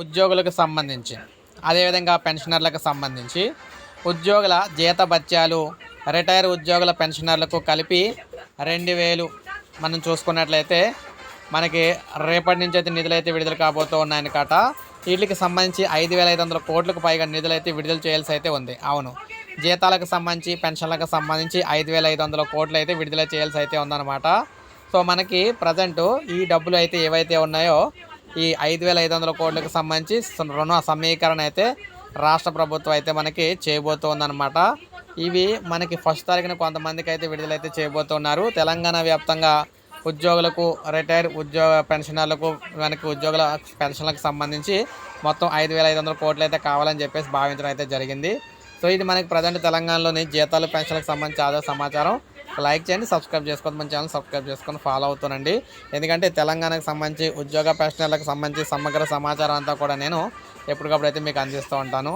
ఉద్యోగులకు సంబంధించి అదేవిధంగా పెన్షనర్లకు సంబంధించి ఉద్యోగుల జీత భత్యాలు రిటైర్ ఉద్యోగుల పెన్షనర్లకు కలిపి రెండు వేలు. మనం చూసుకున్నట్లయితే మనకి రేపటి నుంచి అయితే నిధులు అయితే విడుదల కాబోతూ ఉన్నాయని కాట. వీటికి సంబంధించి ఐదు వేల ఐదు వందల కోట్లకు పైగా నిధులు అయితే విడుదల చేయాల్సి అయితే ఉంది. అవును. జీతాలకు సంబంధించి పెన్షన్లకు సంబంధించి ఐదు వేల ఐదు వందల కోట్లు అయితే విడుదల చేయాల్సి అయితే ఉందన్నమాట. సో మనకి ప్రజెంట్ ఈ డబ్బులు అయితే ఏవైతే ఉన్నాయో ఈ ఐదు వేల ఐదు వందల కోట్లకు సంబంధించి రుణ సమీకరణ అయితే రాష్ట్ర ప్రభుత్వం అయితే మనకి చేయబోతోందనమాట ఇవి మనకి ఫస్ట్ తారీఖున కొంతమందికి అయితే విడుదలైతే చేయబోతున్నారు. తెలంగాణ వ్యాప్తంగా ఉద్యోగులకు రిటైర్ ఉద్యోగ పెన్షనర్లకు మనకి ఉద్యోగుల పెన్షన్లకు సంబంధించి మొత్తం ఐదు వేల ఐదు వందల కోట్లు అయితే కావాలని చెప్పేసి భావించడం అయితే జరిగింది. సో ఇది మనకి ప్రజెంట్ తెలంగాణలోని జీతాలు పెన్షన్లకు సంబంధించి ఆధార సమాచారం. లైక్ చేయండి సబ్స్క్రైబ్ చేసుకోండి మన ఛానల్ సబ్స్క్రైబ్ చేసుకొని ఫాలో అవుతానండి ఎందుకంటే తెలంగాణకు సంబంధించి ఉద్యోగ ప్రశ్నలకు సంబంధించి సమగ్ర సమాచారం అంతా కూడా నేను ఎప్పటికప్పుడు అయితే మీకు అందిస్తూ ఉంటాను.